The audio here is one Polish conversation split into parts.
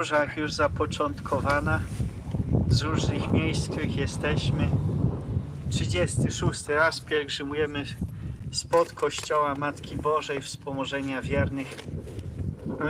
podróżach już zapoczątkowana. Z różnych miejsc, w których jesteśmy. 36 raz pielgrzymujemy spod Kościoła Matki Bożej Wspomożenia Wiernych.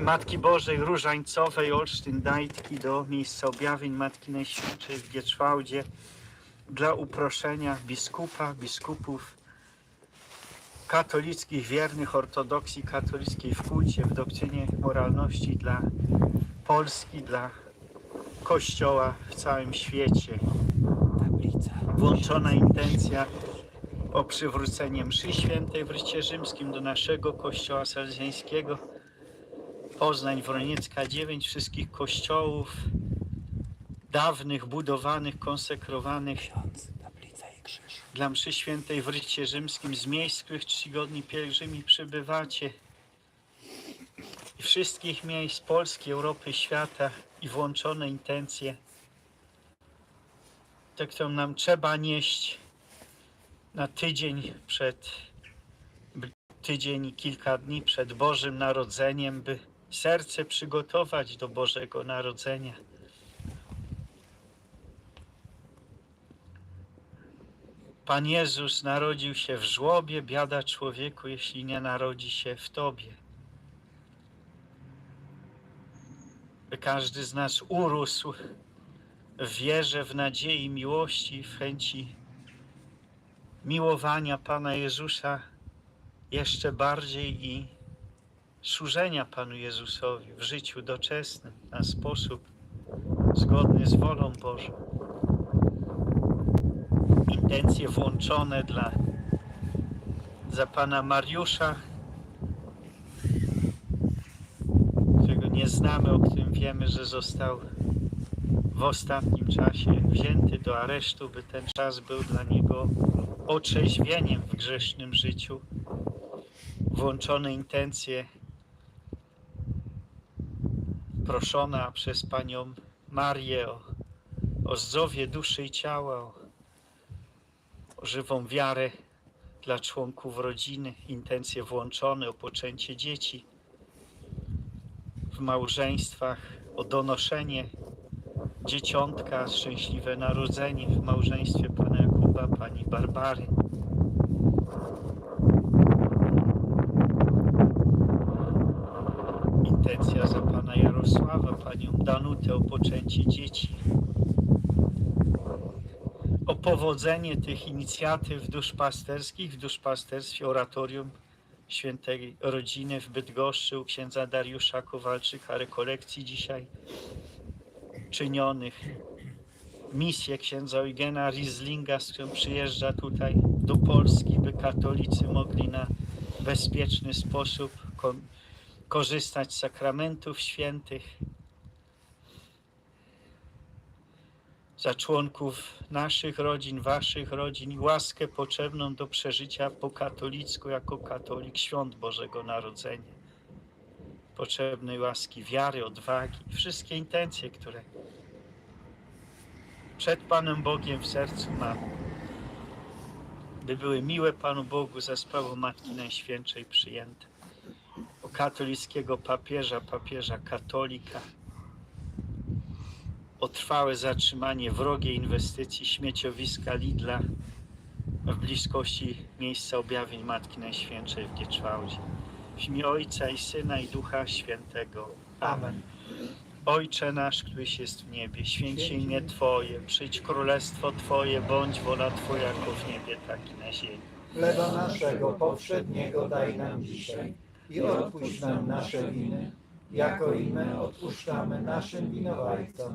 Matki Bożej Różańcowej Olsztyn-Dajtki do miejsca objawień Matki Najświętszej w Gieczwałdzie dla uproszenia biskupa, biskupów katolickich wiernych ortodoksji katolickiej w kulcie, w doktrynie moralności dla Polski, dla Kościoła w całym świecie. Tablica. Włączona intencja o przywrócenie mszy świętej w rycie rzymskim do naszego Kościoła Salezjańskiego. Poznań, Wroniecka 9, wszystkich kościołów dawnych, budowanych, konsekrowanych Ksiądz, tablica i krzyż. dla mszy świętej w rycie rzymskim z miejsc, których czcigodni pielgrzymi przybywacie i wszystkich miejsc Polski, Europy, świata i włączone intencje, te, którą nam trzeba nieść na tydzień przed, tydzień i kilka dni przed Bożym Narodzeniem, by serce przygotować do Bożego Narodzenia. Pan Jezus narodził się w żłobie, biada człowieku, jeśli nie narodzi się w Tobie. Każdy z nas urósł. W wierze, w nadziei, miłości, w chęci miłowania Pana Jezusa jeszcze bardziej i służenia Panu Jezusowi w życiu doczesnym na sposób zgodny z wolą Bożą. Intencje włączone dla za pana Mariusza, którego nie znamy, o którym wiemy, że został w ostatnim czasie wzięty do aresztu, by ten czas był dla niego otrzeźwieniem w grzesznym życiu. Włączone intencje proszona przez panią Marię o, o zdrowie duszy i ciała, o o żywą wiarę dla członków rodziny, intencje włączone o poczęcie dzieci w małżeństwach, o donoszenie dzieciątka, szczęśliwe narodzenie w małżeństwie pana Jakuba, pani Barbary. Intencja za pana Jarosława, panią Danutę o poczęcie dzieci o powodzenie tych inicjatyw duszpasterskich w duszpasterstwie oratorium świętej rodziny w Bydgoszczy u księdza Dariusza Kowalczyka rekolekcji dzisiaj czynionych. Misję księdza Eugena Rieslinga, z którym przyjeżdża tutaj do Polski, by katolicy mogli na bezpieczny sposób ko- korzystać z sakramentów świętych za członków naszych rodzin, waszych rodzin i łaskę potrzebną do przeżycia po katolicku jako katolik świąt Bożego Narodzenia. Potrzebnej łaski wiary, odwagi wszystkie intencje, które przed Panem Bogiem w sercu mamy, by były miłe Panu Bogu za sprawą Matki Najświętszej przyjęte. O katolickiego papieża, papieża katolika, o trwałe zatrzymanie wrogiej inwestycji śmieciowiska Lidla w bliskości miejsca objawień Matki Najświętszej w Gieczwałdzie. W imię Ojca i Syna i Ducha Świętego. Amen. Ojcze nasz, któryś jest w niebie, święć imię Twoje, przyjdź królestwo Twoje, bądź wola Twoja jako w niebie, tak i na ziemi. Chleba naszego powszedniego daj nam dzisiaj i odpuść nam nasze winy, jako i my odpuszczamy naszym winowajcom.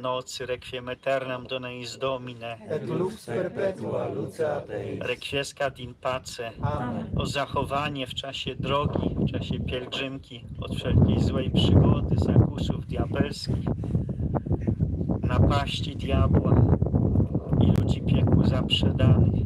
nocy, requiem aeternam dona eis Domine, Et lux perpetua lucea Dei. requiescat in pace, Amen. o zachowanie w czasie drogi, w czasie pielgrzymki od wszelkiej złej przygody, zakusów diabelskich, napaści diabła i ludzi piekłu zaprzedanych.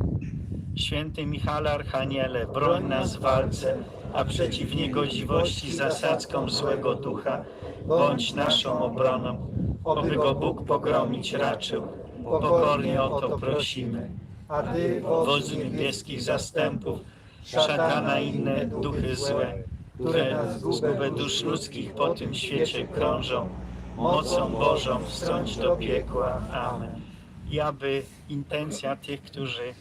Święty Michale Archaniele, broń nas w walce, a przeciw niegodziwości zasadzkom złego ducha, bądź naszą obroną, oby go Bóg pogromić raczył. Pokornie o to prosimy. A Ty, Wodzu niebieskich zastępów, szatana inne duchy złe, które zgubę dusz ludzkich po tym świecie krążą, mocą Bożą wstrąć do piekła. Amen. I aby intencja tych, którzy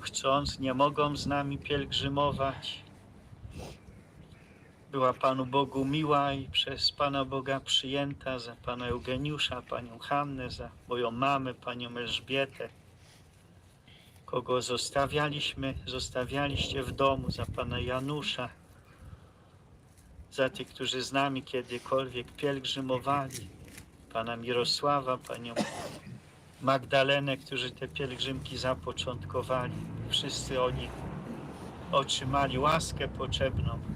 chcąc, nie mogą z nami pielgrzymować, była Panu Bogu miła i przez Pana Boga przyjęta za Pana Eugeniusza, Panią Hannę, za moją mamę, Panią Elżbietę, kogo zostawialiśmy, zostawialiście w domu, za Pana Janusza, za tych, którzy z nami kiedykolwiek pielgrzymowali, Pana Mirosława, Panią Magdalenę, którzy te pielgrzymki zapoczątkowali. Wszyscy oni otrzymali łaskę potrzebną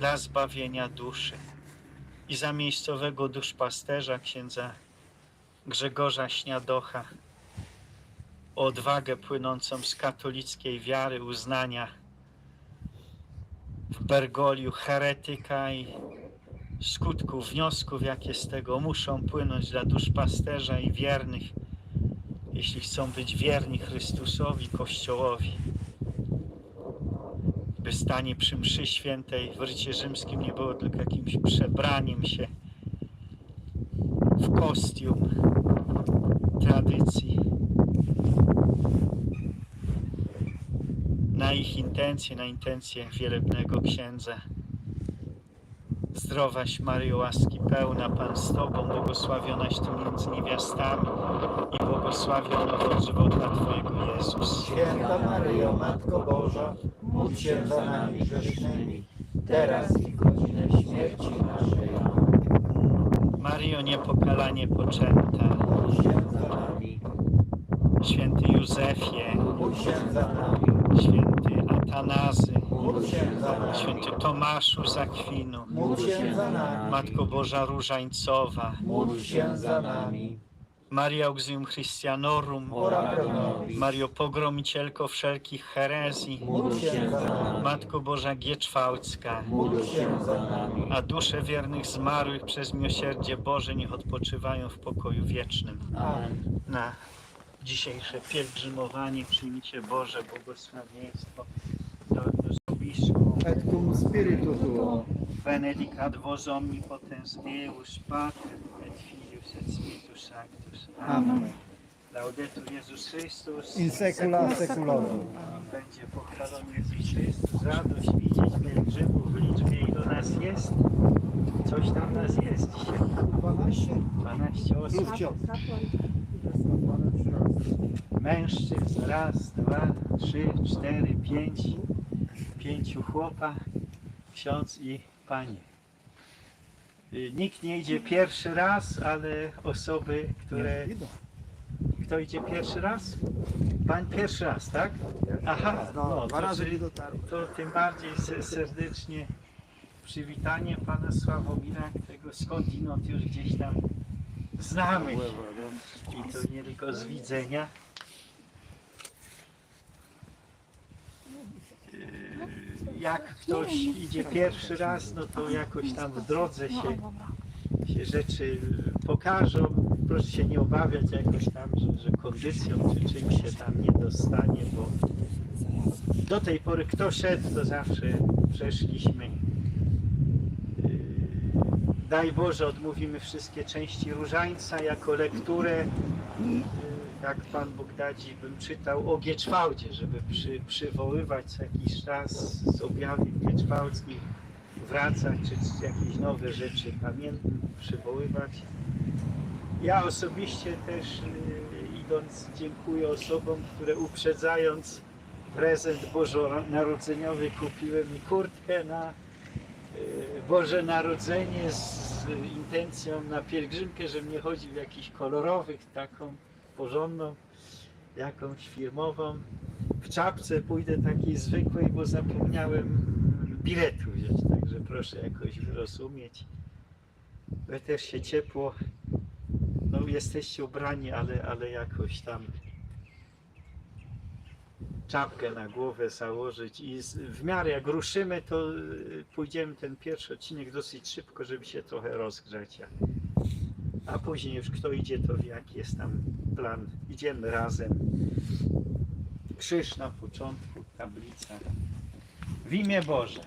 dla zbawienia duszy. I za miejscowego duszpasterza księdza Grzegorza Śniadocha o odwagę płynącą z katolickiej wiary, uznania w Bergoliu heretyka i skutków, wniosków, jakie z tego muszą płynąć dla duszpasterza i wiernych, jeśli chcą być wierni Chrystusowi, Kościołowi. By stanie przy mszy świętej w rycie rzymskim nie było tylko jakimś przebraniem się w kostium tradycji. Na ich intencje, na intencje wielebnego księdza. Zdrowaś Maryjo, łaski pełna, Pan z Tobą, błogosławionaś Ty między niewiastami i błogosławiony owoc żywota Twojego Jezus. Święta Maryjo, Matko Boża, módl się za nami grzesznymi, teraz i w godzinę śmierci naszej. Maryjo, niepokalanie poczęta, nami, święty Józefie, święty Atanazy, święty Tomaszu z Akwinu, Matko Boża Różańcowa, módl się za nami, Maria Auxilium Christianorum, Mario Pogromicielko wszelkich herezji, Matko Boża Gieczwałcka, a dusze wiernych zmarłych przez miłosierdzie Boże niech odpoczywają w pokoju wiecznym. Amen. Na dzisiejsze pielgrzymowanie przyjmijcie Boże błogosławieństwo do. Et cum spiritu tuo. Benedicat vos omnipotens Deus, Pater et Filius et Spiritus Sanctus. Amen. Laudetur Jezus Chrystus. In secula seculorum. Będzie pochwalony Jezus Chrystus. Radość widzieć pielgrzymów w liczbie, ilu nas jest. Coś tam nas jest dzisiaj. 12. 12 osób. Mężczyzn. Raz, dwa, trzy, cztery, pięć. Pięciu chłopa, ksiądz i pani. Y, Nikt nie idzie pierwszy raz, ale osoby, które... Kto idzie pierwszy raz? Pan pierwszy raz, tak? Aha, no, dwa to, razy nie dotarł. to tym bardziej se- serdecznie przywitanie pana Sławomira, którego skądinąd już gdzieś tam znamy. I to nie tylko z widzenia. Jak ktoś idzie pierwszy raz, no to jakoś tam w drodze się, się rzeczy pokażą. Proszę się nie obawiać jakoś tam, że, że kondycją czy czymś się tam nie dostanie, bo do tej pory kto szedł, to zawsze przeszliśmy. Yy, Daj Boże, odmówimy wszystkie części różańca jako lekturę. Jak Pan Bóg da Ci, bym czytał o Gieczwałdzie, żeby przy, przywoływać jakiś czas z objawień gieczwałdzkich, wracać, czy, jakieś nowe rzeczy pamiętne przywoływać. Ja osobiście też yy, idąc dziękuję osobom, które uprzedzając prezent bożonarodzeniowy kupiłem mi kurtkę na y, Boże Narodzenie z intencją na pielgrzymkę, żebym nie chodził w jakichś kolorowych, taką porządną, jakąś firmową. W czapce pójdę takiej zwykłej, bo zapomniałem biletu wziąć, także proszę jakoś wyrozumieć. Wy też się ciepło, no jesteście ubrani, ale, ale jakoś tam czapkę na głowę założyć i w miarę jak ruszymy, to y, pójdziemy ten pierwszy odcinek dosyć szybko, żeby się trochę rozgrzać. A, później już kto idzie, to jaki jest tam plan. Idziemy razem. Krzyż na początku, tablica. W imię Boże.